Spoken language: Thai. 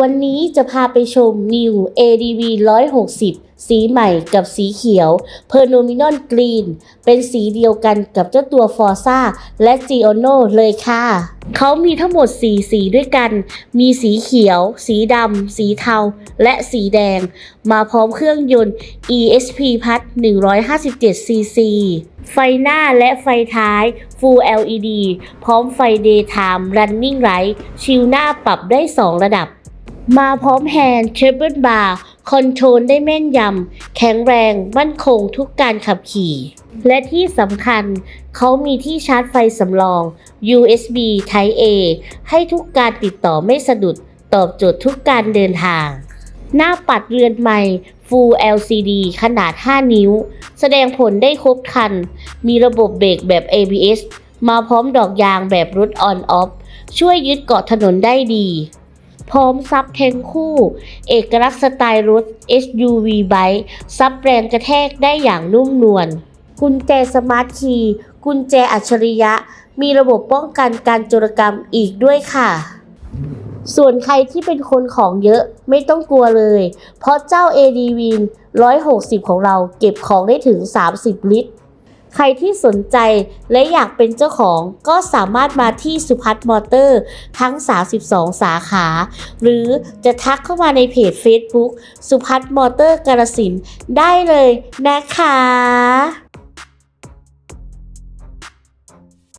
วันนี้จะพาไปชม New ADV 160 สีใหม่กับสีเขียว p e r n o m i n o n Green เป็นสีเดียวกันกับเจ้าตัว Forza และ Giono เลยค่ะ เขามีทั้งหมด 4 สีด้วยกัน มีสีเขียว สีดำ สีเทา และสีแดง มาพร้อมเครื่องยนต์ ESP พัด 157cc ไฟหน้าและไฟท้าย Full LED พร้อมไฟ Daytime Running Light ชิลหน้าปรับได้ 2 ระดับ มาพร้อมแฮนด์เทเบิลบาร์คอนโทรลได้แม่นยำ แข็งแรง มั่นคงทุกการขับขี่ และที่สำคัญ เขามีที่ชาร์จไฟสำรอง USB Type A ให้ทุกการติดต่อไม่สะดุด ตอบโจทย์ทุกการเดินทาง หน้าปัดเรือนใหม่ Full LCD ขนาด 5 นิ้ว แสดงผลได้ครบคัน มีระบบเบรกแบบ ABS มาพร้อมดอกยางแบบรถออนออฟช่วยยึดเกาะถนนได้ดี พร้อมซับแทงคู่ เอกลักษณ์สไตล์รถ SUV Bike ซับแรงกระแทกได้อย่างนุ่มนวลกุญแจสมาร์ทคีย์กุญแจอัจฉริยะ มีระบบป้องกันการโจรกรรมอีกด้วยค่ะ ส่วนใครที่เป็นคนของเยอะไม่ต้องกลัวเลย เพราะเจ้า ADV 160 ของเราเก็บของได้ถึง 30 ลิตร ใครที่สนใจและอยากเป็นเจ้าของก็สามารถมาที่สุพัฒน์มอเตอร์ทั้ง 32 สาขา หรือจะทักเข้ามาในเพจ Facebook สุพัฒน์มอเตอร์กาลสินได้เลยนะคะ